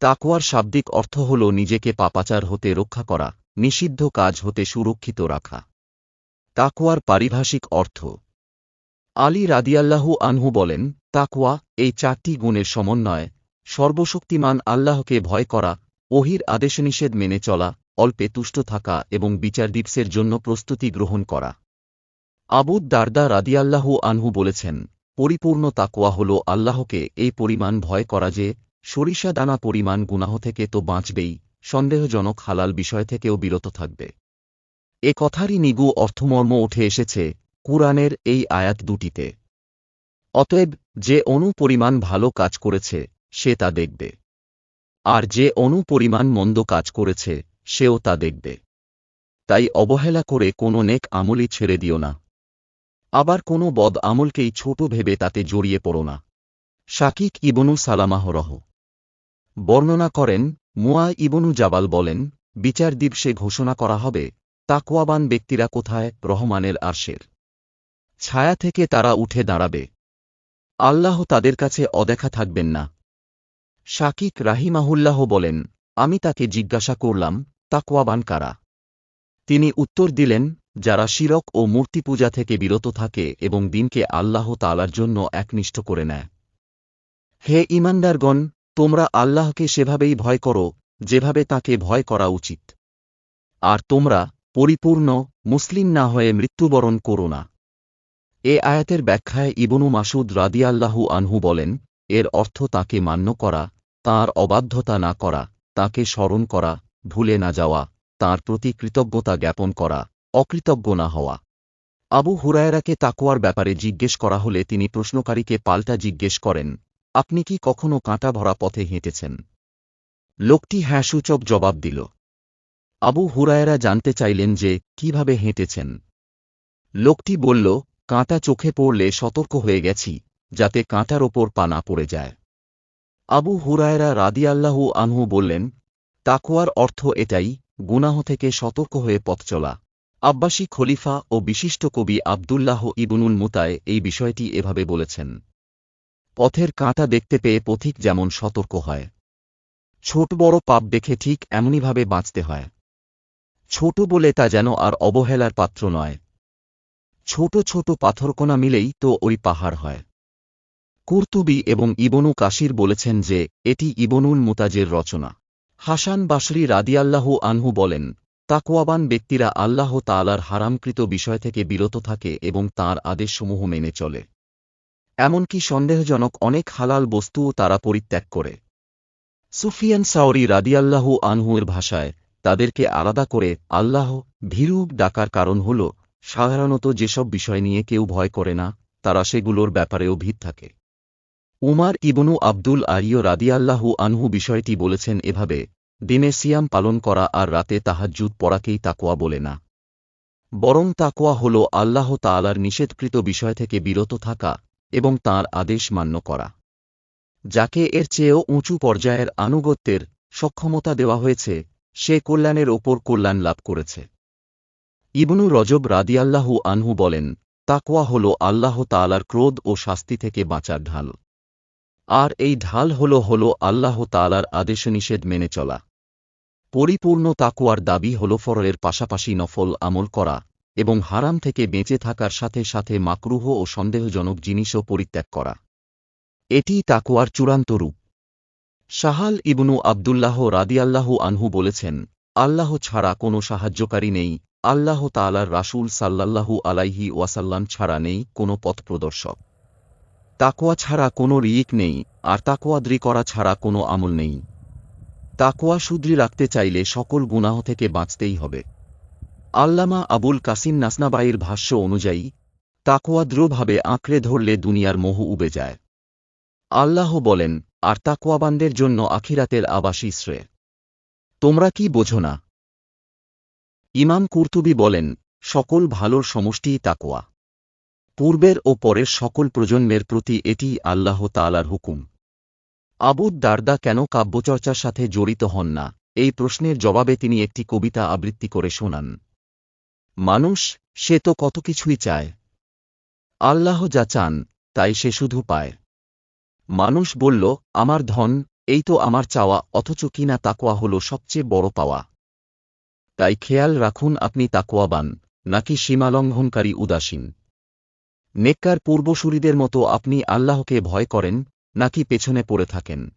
তাকওয়ার শাব্দিক অর্থ হল নিজেকে পাপাচার হতে রক্ষা করা, নিষিদ্ধ কাজ হতে সুরক্ষিত রাখা। তাকওয়ার পারিভাষিক অর্থ। আলী রাদিয়াল্লাহু আনহু বলেন, তাকওয়া, এই চারটি গুণের সমন্বয়, সর্বশক্তিমান আল্লাহকে ভয় করা, ওহির আদেশনিষেধ মেনে চলা, অল্পে তুষ্ট থাকা এবং বিচার দিবসের জন্য প্রস্তুতি গ্রহণ করা। আবুদ দারদা রাদিয়াল্লাহু আনহু বলেছেন, পরিপূর্ণ তাকওয়া হল আল্লাহকে এই পরিমাণ ভয় করা যে সরিষা দানা পরিমাণ গুনাহ থেকে তো বাঁচবেই, সন্দেহজনক হালাল বিষয় থেকেও বিরত থাকবে। এ কথারই নিগু অর্থমর্ম উঠে এসেছে কুরআনের এই আয়াত দুটিতে। অতএব যে অনু পরিমাণ ভালো কাজ করেছে, সে তা দেখবে। আর যে অনু পরিমাণ মন্দ কাজ করেছে, সেও তা দেখবে। তাই অবহেলা করে কোনো নেক আমলই ছেড়ে দিও না। আবার কোনো বদ আমলকেই ছোট ভেবে তাতে জড়িয়ে পড়ো না। শাকিক ইবনু সালামাহ রহ। বর্ণনা করেন, মুয়া ইবনু জাবাল বলেন, বিচার দিবসে ঘোষণা করা হবে, তাকওয়াবান ব্যক্তিরা কোথায়, রহমানের আরশের ছায়া থেকে তারা উঠে দাঁড়াবে। আল্লাহ তাদের কাছে অদেখা থাকবেন না। শাকিক রাহিমাহুল্লাহ বলেন, আমি তাকে জিজ্ঞাসা করলাম, তাকওয়াবান কারা? তিনি উত্তর দিলেন, যারা শিরক ও মূর্তি পূজা থেকে বিরত থাকে এবং দিনকে আল্লাহ তালার জন্য একনিষ্ঠ করে নেয়। হে ইমানদারগণ তোমরা আল্লাহকে সেভাবেই ভয় করো, যেভাবে তাকে ভয় করা উচিত। আর তোমরা পরিপূর্ণ মুসলিম না হয়ে মৃত্যুবরণ করো না। এ আয়াতের ব্যাখ্যায় ইবনু মাসুদ রাদিয়াল্লাহু আনহু বলেন, এর অর্থ তাকে মান্য করা, তার অবাধ্যতা না করা, তাকে স্মরণ করা, ভুলে না যাওয়া, তার প্রতি কৃতজ্ঞতা জ্ঞাপন করা, অকৃতজ্ঞ না হওয়া। আবু হুরায়রাকে তাকোয়ার ব্যাপারে জিজ্ঞেস করা হলে তিনি প্রশ্নকারীকে পাল্টা জিজ্ঞেস করেন আপনি কি কখনো কাঁটা ভরা পথে হেঁটেছেন? লোকটি হ্যাঁ সূচক জবাব দিল। আবু হুরায়রা জানতে চাইলেন যে কীভাবে হেঁটেছেন। লোকটি বলল, কাঁটা চোখে পড়লে সতর্ক হয়ে গেছি, যাতে কাঁটার ওপর পা না পড়ে যায়। আবু হুরায়রা রাদিয়াল্লাহু আনহু বললেন তাকোয়ার অর্থ এটাই, গুনাহ থেকে সতর্ক হয়ে পথ চলা। আব্বাসী খলিফা ও বিশিষ্ট কবি আবদুল্লাহ ইবনুল মুতায় এই বিষয়টি এভাবে বলেছেন। পথের কাঁটা দেখতে পেয়ে পথিক যেমন সতর্ক হয়। ছোট বড় পাপ দেখে ঠিক এমনইভাবে বাঁচতে হয়। ছোট বলে তা যেন আর অবহেলার পাত্র নয়। ছোট ছোট পাথরকোনা মিলেই তো ওই পাহাড় হয়। কুর্তুবি এবং ইবনু কাশির বলেছেন যে, এটি ইবনুল মুতাজের রচনা। হাসান বাসরি রাদিয়াল্লাহু আনহু বলেন, তাকওয়াবান ব্যক্তিরা আল্লাহ তালার হারামকৃত বিষয় থেকে বিরত থাকে এবং তার আদেশসমূহ মেনে চলে। এমনকি সন্দেহজনক অনেক হালাল বস্তুও তারা পরিত্যাগ করে। সুফিয়ান সাওরি রাদিয়াল্লাহু আনহুয়ের ভাষায় তাদেরকে আলাদা করে আল্লাহ ভীরু ডাকার কারণ হল, সাধারণত যেসব বিষয় নিয়ে কেউ ভয় করে না, তারা সেগুলোর ব্যাপারেও ভীত থাকে। উমার ইবনু আব্দুল আরিয় রাদিয়াল্লাহু আনহু বিষয়টি বলেছেন এভাবে, দিনে সিয়াম পালন করা আর রাতে তাহাজ্জুদ পড়াকেই তাকোয়া বলে না। বরং তাকোয়া হল আল্লাহ তালার নিষেধকৃত বিষয় থেকে বিরত থাকা এবং তার আদেশ মান্য করা। যাকে এর চেয়েও উঁচু পর্যায়ের আনুগত্যের সক্ষমতা দেওয়া হয়েছে, সে কল্যাণের ওপর কল্যাণ লাভ করেছে। ইবনু রজব রাদিয়াল্লাহু আনহু বলেন তাকোয়া হল আল্লাহ তালার ক্রোধ ও শাস্তি থেকে বাঁচার ঢাল। আর এই ঢাল হল হল আল্লাহ তালার আদেশনিষেধ মেনে চলা। পরিপূর্ণ তাকুয়ার দাবি হল ফরলের পাশাপাশি নফল আমল করা এবং হারাম থেকে বেঁচে থাকার সাথে সাথে মাকরুহ ও সন্দেহজনক জিনিসও পরিত্যাগ করা। এটি তাকুয়ার চূড়ান্ত রূপ। শাহাল ইবনু আবদুল্লাহ রাদিয়াল্লাহু আনহু বলেছেন, আল্লাহ ছাড়া কোনো সাহায্যকারী নেই, আল্লাহ তালার রাসুল সাল্লাল্লাহু আলাইহি ওয়াসাল্লাম ছাড়া নেই কোনো পথ প্রদর্শক তাকোয়া ছাড়া কোনো রিক নেই, আর তাকোয়াদ্রি করা ছাড়া কোনো আমল নেই। তাকোয়া শুদ্রি রাখতে চাইলে সকল গুনাহ থেকে বাঁচতেই হবে। আল্লামা আবুল কাসিম নাসনাবাইয়ের ভাষ্য অনুযায়ী তাকোয়া দৃঢ়ভাবে আঁকড়ে ধরলে দুনিয়ার মোহ উবে যায়। আল্লাহ বলেন, আর তাকোয়াবানদের জন্য আখিরাতের আবাসী শ্রেয়। তোমরা কি বোঝো না? ইমাম কুর্তুবি বলেন, সকল ভালোর সমষ্টিই তাকোয়া পূর্বের ও পরের সকল প্রজন্মের প্রতি এটি আল্লাহ তালার হুকুম। আবুদ দারদা কেন কাব্যচর্চার সাথে জড়িত হন না? এই প্রশ্নের জবাবে তিনি একটি কবিতা আবৃত্তি করে শোনান। মানুষ, সে তো কত কিছুই চায়। আল্লাহ যা চান, তাই সে শুধু পায়। মানুষ বলল, আমার ধন, এই তো আমার চাওয়া, অথচ কিনা তাকোয়া হল সবচেয়ে বড় পাওয়া। তাই খেয়াল রাখুন আপনি তাকোয়াবান নাকি সীমালঙ্ঘনকারী উদাসীন। নেককার পূর্বসূরিদের মতো আপনি আল্লাহকে ভয় করেন, নাকি পেছনে পড়ে থাকেন।